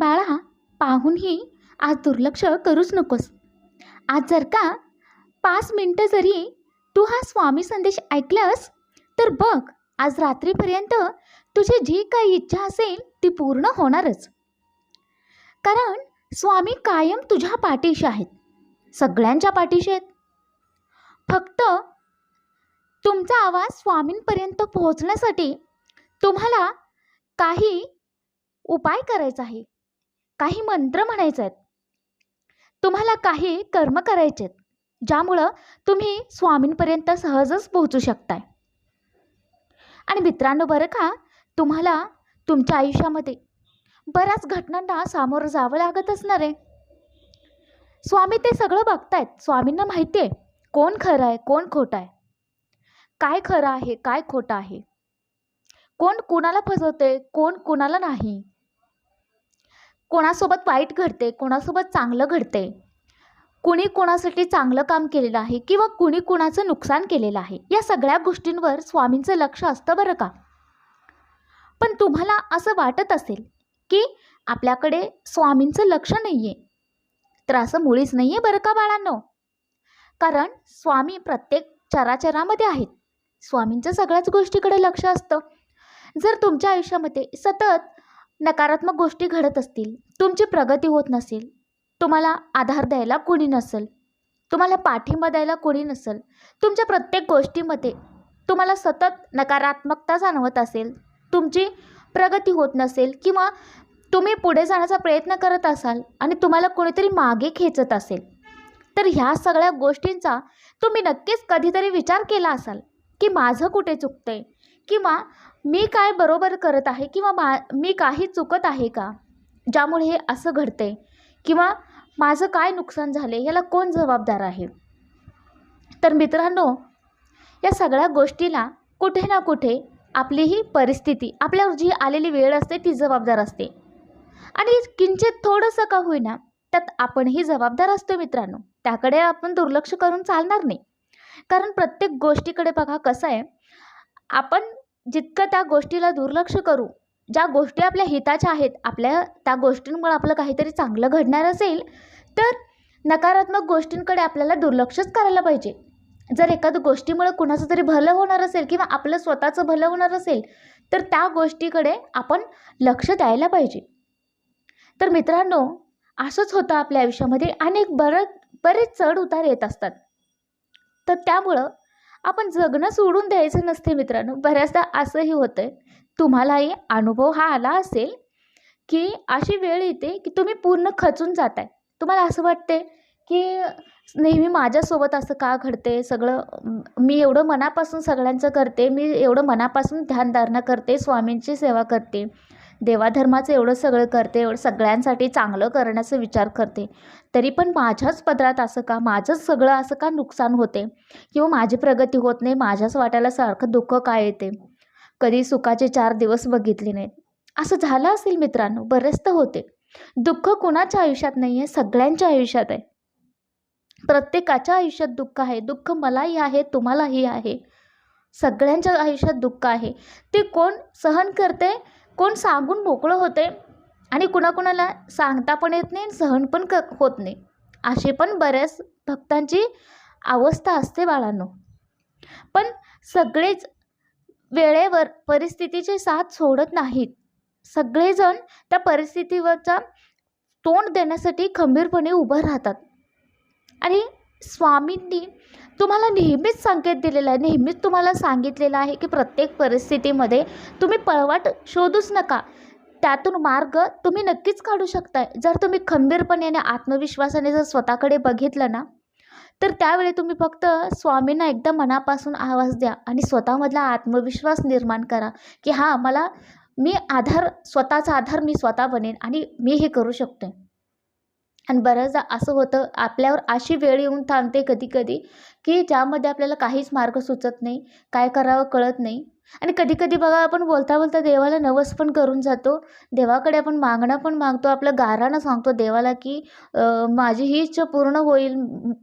बाळा पाहूनही आज दुर्लक्ष करूच नकोस. आज जर का पाच मिनटं जरी तू हा स्वामी संदेश ऐकलास तर बघ आज रात्रीपर्यंत तुझी जी काही इच्छा असेल ती पूर्ण होणारच. कारण स्वामी कायम तुझ्या पाठीशी आहेत सगळ्यांच्या पाठीशी आहेत. फक्त तुमचा आवाज स्वामींपर्यंत पोहोचण्यासाठी तुम्हाला काही उपाय करायचा आहे. काही मंत्र म्हणायचे आहेत. तुम्हाला काही कर्म करायचे आहेत ज्यामुळं तुम्ही स्वामींपर्यंत सहजच पोहोचू शकताय. आणि मित्रांनो बरं का? तुम्हाला तुमच्या आयुष्यामध्ये बऱ्याच घटनांना सामोरं जावं लागत असणार आहे. स्वामी ते सगळं बघतायत. स्वामींना माहिती आहे कोण खरं आहे कोण खोटं आहे. काय खरं आहे काय खोटं आहे. कोण कोणाला फसवते कोण कोणाला नाही. कोणासोबत वाईट घडते कोणासोबत चांगलं घडते? कुणी कोणासाठी चांगलं काम केलेलं आहे किंवा कुणी कुणाचं नुकसान केलेलं आहे? या सगळ्या गोष्टींवर स्वामींचं लक्ष असतं बरं का? पण तुम्हाला असं वाटत असेल की आपल्याकडे स्वामींचं लक्ष नाही आहे तर असं मुळीच नाही आहे बरं का बाळांनो? कारण स्वामी प्रत्येक चराचरामध्ये आहेत. स्वामींचं सगळ्याच गोष्टीकडे लक्ष असतं. जर तुमच्या आयुष्यामध्ये सतत नकारात्मक गोष्टी घडत असतील तुमची प्रगती होत नसेल तुम्हाला आधार द्यायला कोणी नसेल तुम्हाला पाठिंबा द्यायला कोणी नसेल तुमच्या प्रत्येक गोष्टीमध्ये तुम्हाला सतत नकारात्मकता जाणवत असेल तुमची प्रगती होत नसेल किंवा तुम्ही पुढे जाण्याचा प्रयत्न करत असाल आणि तुम्हाला कोणीतरी मागे खेचत असेल तर ह्या सगळ्या गोष्टींचा तुम्ही नक्कीच कधीतरी विचार केला असाल की माझं कुठे चुकतं आहे किंवा मी काय बरोबर करत आहे किंवा मा मी काही चुकत आहे का? ज्यामुळे हे असं घडते किंवा माझं काय नुकसान झाले याला कोण जबाबदार आहे? तर मित्रांनो या सगळ्या गोष्टीला कुठे ना कुठे आपली ही परिस्थिती आपल्यावर जी आलेली वेळ असते ती जबाबदार असते. आणि किंचित थोडंसं का होईना त्यात आपणही जबाबदार असतो मित्रांनो. त्याकडे आपण दुर्लक्ष करून चालणार नाही. कारण प्रत्येक गोष्टीकडे बघा कसं आहे आपण जितकं त्या गोष्टीला दुर्लक्ष करू ज्या गोष्टी आपल्या हिताच्या आहेत आपल्या त्या गोष्टींमुळे आपलं काहीतरी चांगलं घडणार असेल तर नकारात्मक गोष्टींकडे आपल्याला दुर्लक्षच करायला पाहिजे. जर एखाद्या गोष्टीमुळे कुणाचं तरी भलं होणार असेल किंवा आपलं स्वतःचं भलं होणार असेल तर त्या गोष्टीकडे आपण लक्ष द्यायला पाहिजे. तर मित्रांनो असंच होतं आपल्या आयुष्यामध्ये. अनेक बरं बरेच चढ उतार येत असतात. तर त्यामुळं आपण जगणं सोडून द्यायचं नसते मित्रांनो. बऱ्याचदा असंही होतं आहे तुम्हालाही अनुभव हा आला असेल की अशी वेळ येते की तुम्ही पूर्ण खचून जाताय. तुम्हाला असं वाटते की नेहमी माझ्यासोबत असं का घडते सगळं मी एवढं मनापासून सगळ्यांचं करते मी एवढं मनापासून ध्यानधारणा करते स्वामींची सेवा करते. देवाधर्माचं एवढं सगळं करते एवढं सगळ्यांसाठी चांगलं करण्याचा विचार करते. तरी पण माझ्याच पदरात असं का माझंच सगळं असं का नुकसान होते? किंवा माझी प्रगती होत नाही माझ्याच वाट्याला सारखं दुःख काय येते? कधी सुखाचे चार दिवस बघितले नाहीत. असं झालं असेल मित्रांनो बरेच तर होते. दुःख कुणाच्या आयुष्यात नाही आहे सगळ्यांच्या आयुष्यात आहे. प्रत्येकाच्या आयुष्यात दुःख आहे. दुःख मलाही आहे तुम्हालाही आहे. सगळ्यांच्या आयुष्यात दुःख आहे. ते कोण सहन करते? कोण सांगून मोकळं होते आणि कुणाकुणाला सांगता पण येत नाही सहन पण क होत नाही. अशी पण बऱ्याच भक्तांची अवस्था असते बाळांनो. पण सगळेच वेळेवर परिस्थितीची साथ सोडत नाहीत. सगळेजण त्या परिस्थितीवरचा तोंड देण्यासाठी खंबीरपणे उभं राहतात. आणि स्वामींनी तुम्हाला नेहमीच संकेत दिलेला आहे नेहमीच तुम्हाला सांगितलेलं आहे की प्रत्येक परिस्थितीमध्ये तुम्ही पळवाट शोधूच नका. त्यातून मार्ग तुम्ही नक्कीच काढू शकताय. जर तुम्ही खंबीरपणे आणि आत्मविश्वासाने जर स्वतःकडे बघितलं ना तर त्यावेळी तुम्ही फक्त स्वामींना एकदम मनापासून आवाज द्या आणि स्वतःमधला आत्मविश्वास निर्माण करा की हां मला मी आधार स्वतःचा आधार मी स्वतः बनेन आणि मी हे करू शकते आणि बऱ्याचदा असं होतं आपल्यावर अशी वेळ येऊन थांबते कधी कधी की ज्यामध्ये आपल्याला काहीच मार्ग सुचत नाही काय करावं कळत नाही. आणि कधी कधी बघा आपण बोलता बोलता देवाला नवस पण करून जातो. देवाकडे आपण मागणं पण मागतो. आपलं गारानं सांगतो देवाला की माझी ही इच्छा पूर्ण होईल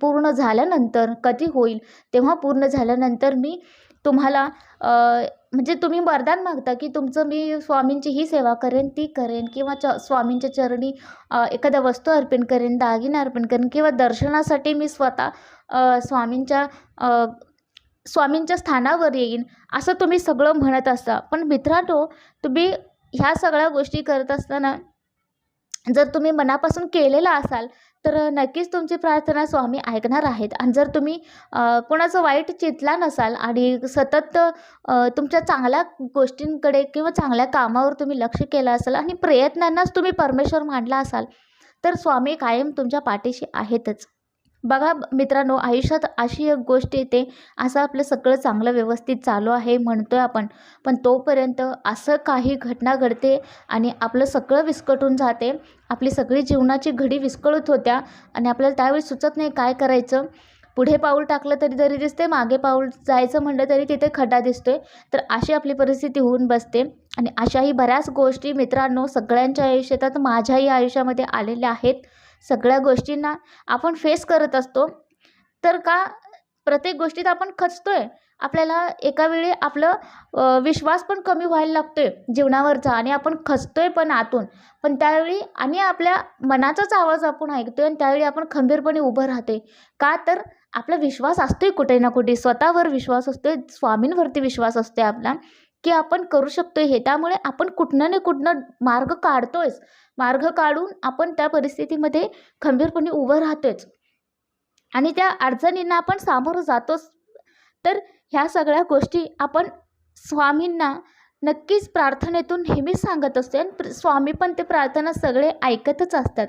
पूर्ण झाल्यानंतर कधी होईल तेव्हा पूर्ण झाल्यानंतर मी तुम्हाला म्हणजे तुम्ही वरदान मागता की तुमचं मी स्वामींची ही सेवा करेन ती करेन किंवा च स्वामींच्या चरणी एखाद्या वस्तू अर्पण करेन दागिना अर्पण करेन किंवा दर्शनासाठी मी स्वतः स्वामींच्या स्वामींच्या स्थानावर येईन असं तुम्ही सगळं म्हणत असता. पण मित्रांनो तुम्ही ह्या सगळ्या गोष्टी करत असताना जर तुम्ही मनापासून केलेलं असाल तर नक्कीच तुमची प्रार्थना स्वामी ऐकणार आहेत. आणि जर तुम्ही कोणाचं वाईट चितला नसाल आणि सतत तुमच्या चांगल्या गोष्टींकडे किंवा चांगल्या कामावर तुम्ही लक्ष केलं असाल आणि प्रयत्नांनाच तुम्ही परमेश्वर मानला असाल तर स्वामी कायम तुमच्या पाठीशी आहेतच. बघा मित्रांनो आयुष्यात अशी एक गोष्ट येते असं आपलं सगळं चांगलं व्यवस्थित चालू आहे म्हणतोय आपण. पण तोपर्यंत असं काही घटना घडते आणि आपलं सगळं विस्कटून जाते आपली सगळी जीवनाची घडी विस्कळत होत्या आणि आपल्याला त्यावेळी सुचत नाही काय करायचं. पुढे पाऊल टाकलं तरी जरी दिसते मागे पाऊल जायचं म्हणलं तरी तिथे खड्डा दिसतोय. तर अशी आपली परिस्थिती होऊन बसते आणि अशाही बऱ्याच गोष्टी मित्रांनो सगळ्यांच्या आयुष्यात माझ्याही आयुष्यामध्ये आलेल्या आहेत. सगळ्या गोष्टींना आपण फेस करत असतो. तर का प्रत्येक गोष्टीत आपण खचतोय? आपल्याला एका वेळी आपलं विश्वास पण कमी व्हायला लागतोय जीवनावरचा आणि आपण खचतोय पण आतून. पण त्यावेळी आणि आपल्या मनाचाच आवाज आपण ऐकतोय आणि त्यावेळी आपण खंबीरपणे उभं राहतोय. का तर आपला विश्वास असतोय कुठे ना कुठे. स्वतःवर विश्वास असतोय स्वामींवरती विश्वास असतोय आपला. की आपण करू शकतो हे. त्यामुळे आपण कुठनं ना कुठनं मार्ग काढतोयच. मार्ग काढून आपण त्या परिस्थितीमध्ये खंबीरपणे उभं राहतोयच. आणि त्या अडचणींना आपण सामोरं जातोच. तर ह्या सगळ्या गोष्टी आपण स्वामींना नक्कीच प्रार्थनेतून नेहमीच सांगत असतो. आणि स्वामी पण ते प्रार्थना सगळे ऐकतच असतात.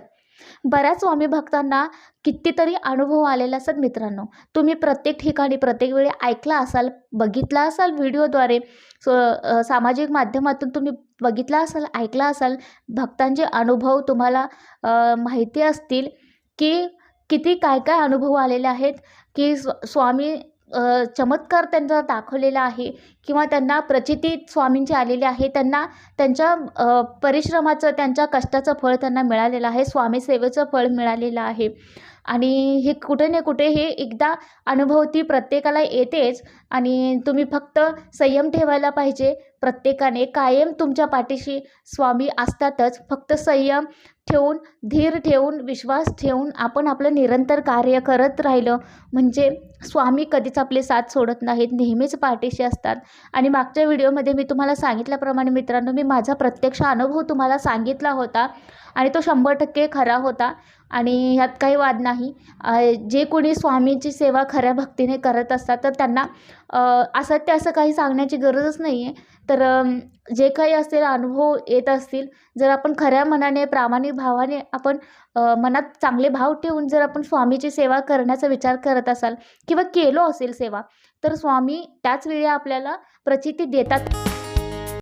बऱ्याच स्वामी भक्तांना कितीतरी अनुभव आलेला असतात मित्रांनो. तुम्ही प्रत्येक ठिकाणी प्रत्येक वेळी ऐकला असाल बघितला असाल व्हिडिओद्वारे सो सामाजिक माध्यमातून तुम्ही बघितला असाल ऐकला असाल भक्तांचे अनुभव तुम्हाला माहिती असतील की किती काय काय अनुभव आलेले आहेत की स्व स्वामी चमत्कार त्यांचा दाखवलेला आहे किंवा त्यांना प्रचिती स्वामींची आलेली आहे त्यांना त्यांच्या परिश्रमाचं त्यांच्या कष्टाचं फळ त्यांना मिळालेलं आहे स्वामी सेवेचं फळ मिळालेलं आहे. आणि हे कुठे ना कुठे हे एकदा अनुभवती प्रत्येकाला येतेच आणि तुम्ही फक्त संयम ठेवायला पाहिजे प्रत्येकाने. कायम तुमच्या पाठीशी स्वामी असतातच. फक्त संयम ठेवून धीर ठेवून विश्वास ठेवून आपण आपलं निरंतर कार्य करत राहिलं म्हणजे स्वामी कधीच आपले साथ सोडत नाहीत नेहमीच पाठीशी असतात. आणि मागच्या व्हिडिओमध्ये मी तुम्हाला सांगितल्याप्रमाणे मित्रांनो मी माझा प्रत्यक्ष अनुभव तुम्हाला सांगितला होता आणि तो शंभर टक्के खरा होता. आणि ह्यात काही वाद नाही. जे कोणी स्वामीची सेवा खऱ्या भक्तीने करत असतात तर त्यांना असत्य असं काही सांगण्याची गरजच नाही आहे तर जे काही असेल अनुभव येत असतील जर आपण खऱ्या मनाने प्रामाणिक भावाने आपण मनात चांगले भाव ठेवून जर आपण स्वामीची सेवा करण्याचा विचार करत असाल किंवा केलो असेल सेवा तर स्वामी त्याच वेळी आपल्याला प्रचिती देतात.